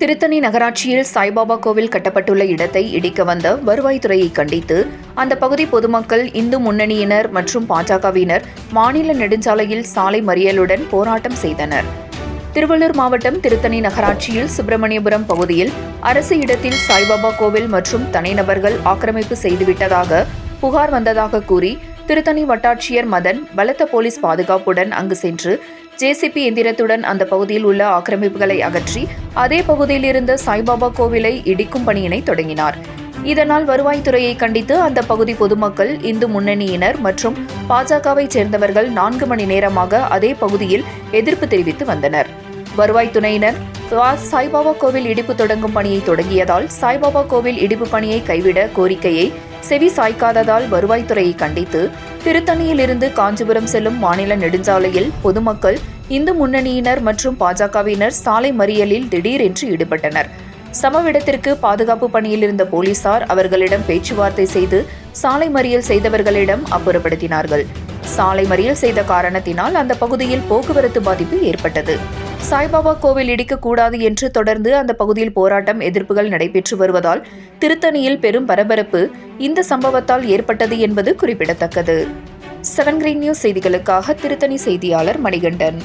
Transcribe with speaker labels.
Speaker 1: திருத்தணி நகராட்சியில் சாய்பாபா கோவில் கட்டப்பட்டுள்ள இடத்தை இடிக்க வந்த வருவாய்த்துறையை கண்டித்து அந்த பகுதி பொதுமக்கள் இந்து முன்னணியினர் மற்றும் பாஜகவினர் மாநில நெடுஞ்சாலையில் சாலை மறியலுடன் போராட்டம் செய்தனர். திருவள்ளூர் மாவட்டம் திருத்தணி நகராட்சியில் சுப்பிரமணியபுரம் பகுதியில் அரசு இடத்தில் சாய்பாபா கோவில் மற்றும் தனிநபர்கள் ஆக்கிரமிப்பு செய்துவிட்டதாக புகார் வந்ததாக கூறி திருத்தணி வட்டாட்சியர் மதன் பலத்த போலீஸ் பாதுகாப்புடன் அங்கு சென்று ஜேசிபி எந்திரத்துடன் அந்த பகுதியில் உள்ள ஆக்கிரமிப்புகளை அகற்றி அதே பகுதியில் இருந்த சாய்பாபா கோவிலை இடிக்கும் பணியினை தொடங்கினார். இதனால் வருவாய்த்துறையை கண்டித்து அந்த பகுதி பொதுமக்கள் இந்து முன்னணியினர் மற்றும் பாஜகவை சேர்ந்தவர்கள் நான்கு மணி நேரமாக அதே பகுதியில் எதிர்ப்பு தெரிவித்து வந்தனர். வருவாய்த்துறையினர் துணையினர் சாய்பாபா கோவில் இடிப்பு தொடங்கும் பணியை தொடங்கியதால் சாய்பாபா கோவில் இடிப்பு பணியை கைவிட கோரிக்கையை செவி சாய்க்காததால் வருவாய்த்துறையை கண்டித்து திருத்தணியில் இருந்து காஞ்சிபுரம் செல்லும் மாநில நெடுஞ்சாலையில் பொதுமக்கள் இந்து முன்னணியினர் மற்றும் பாஜகவினர் சாலை மறியலில் திடீரென்று ஈடுபட்டனர். சமவிடத்திற்கு பாதுகாப்பு பணியில் இருந்த போலீசார் அவர்களிடம் பேச்சுவார்த்தை செய்து சாலை மறியல் செய்தவர்களிடம் அப்புறப்படுத்தினார்கள். சாலை மறியல் செய்த காரணத்தினால் அந்த பகுதியில் போக்குவரத்து பாதிப்பு ஏற்பட்டது. சாய்பாபா கோவில் இடிக்கக்கூடாது என்று தொடர்ந்து அந்த பகுதியில் போராட்டம் எதிர்ப்புகள் நடைபெற்று வருவதால் திருத்தணியில் பெரும் பரபரப்பு இந்த சம்பவத்தால் ஏற்பட்டது என்பது குறிப்பிடத்தக்கது. செவன் கிரீன் நியூஸ் செய்திகளுக்காக திருத்தணி செய்தியாளர் மணிகண்டன்.